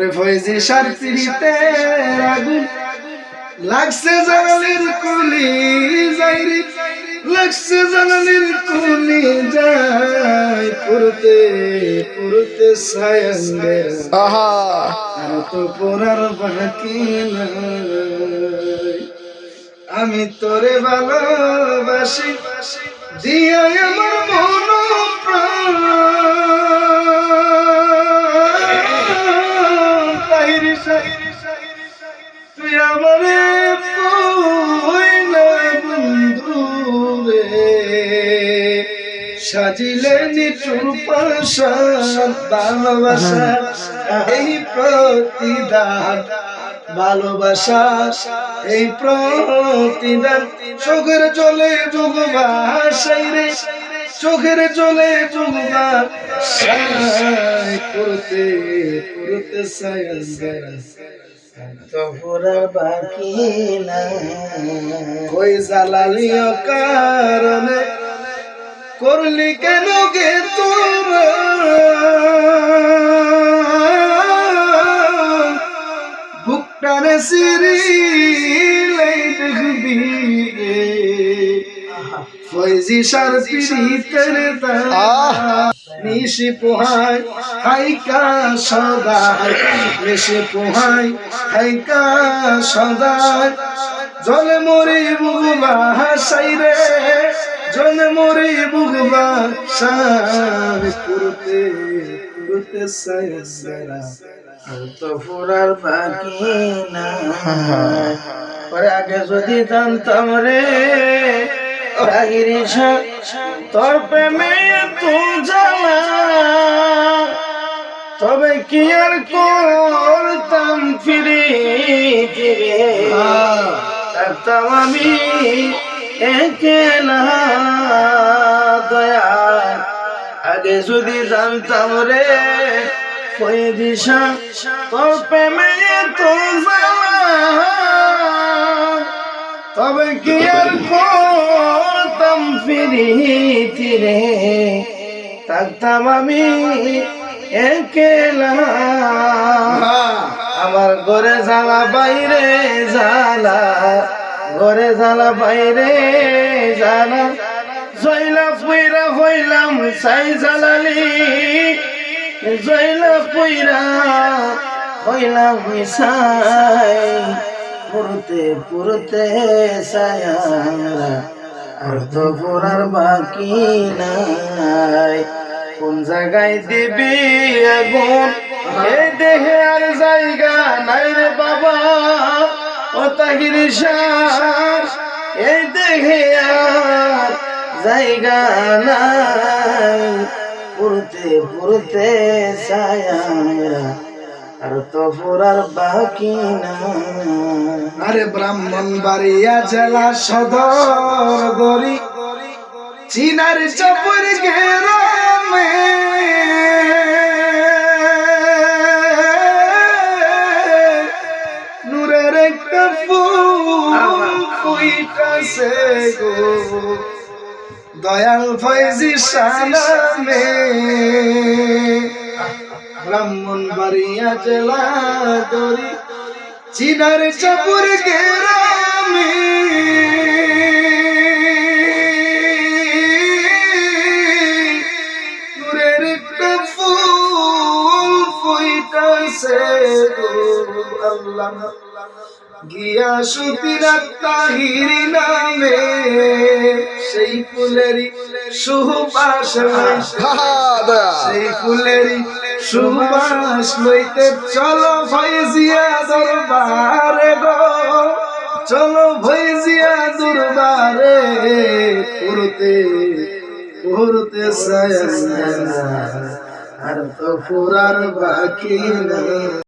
ওরে ফয়েজি সার পিড়িতে আগুন। লাগছে জানালির কুলি যাইরি লাগছে জানালির কুলি যাই পুরতে পুরতে সায়ঙ্গে আহা। আর তো পড়ার বাকি নাই। আমি তোরে ভালোবাসি দিয়া আমার মন ভালোবাসা, এই প্রতিদান, ভালোবাসা, এই প্রতিদান। চোখের চলে যুগ ভাসাই রে, চোখের চলে যুগ ভাসাই করতে করতে তোহরা বাকি না জালালিও কারণে করলি কেন গে তোরা? বুকটানে সিরিলে দেখবি ফয়জি সার পিড়িতের নিশি পোহাই, হাইকা সদাই। নিশি পোহাই, হাইকা সদাই। জলে মরি বুগবা হাসাই রে। জলে মরি বুগবা সার করতে করতে সায়রা তো ফুরার বাকি না পরে আগে যদি জানতাম রে তোর প্রেমে তো জ্বালা। তবে কি আর করতাম ফিরে ফিরে? থাকতাম আমি একেলা দয়া। আগে যদি জানতাম রে কই দিশা তোর প্রেমে তো তবে কি আর করতাম ফিরি ফিরে থাকতাম আমি একেলা আমার ঘরে জ্বালা বাইরে জ্বালা। ঘরে জ্বালা বাইরে, জ্বালা জয়লা পুইরা হইলাম সাই জ্বালালি। জয়লা পুইরা হইলাম সাই পুরতে পুরতে সায়ারা আর তো পুরার বাকি নাই। কোন জায়গায় দিবি আগুন? এই দেহে আর জায়গা নাই রে বাবা। ও তাহিরি এই আর জায়গা নাই। পুরতে পুরতে সায়ারা আর তো পুরার বাকি না আরে ব্রাহ্মণ বাড়িয়া জেলা সদর গরি, চিনার চপর গেরামে গো দয়াল ফয়জি সালামে। ব্রাহ্মণ বাড়িয়া জেলা দরি চিনার চাপুর গেরামে। নূরের ফুল আল্লাহ। গিয়া সুতিরা তাহিরি নামে সেই ফুলেরই সুবাস সেই ফুলেরই সুবাস লইতে চলো ভয়জিয়া দরবারে গো। চলো ভয়জিয়া দরবারে পুরতে পুরতে সায়া আর তো ফুরার বাকি না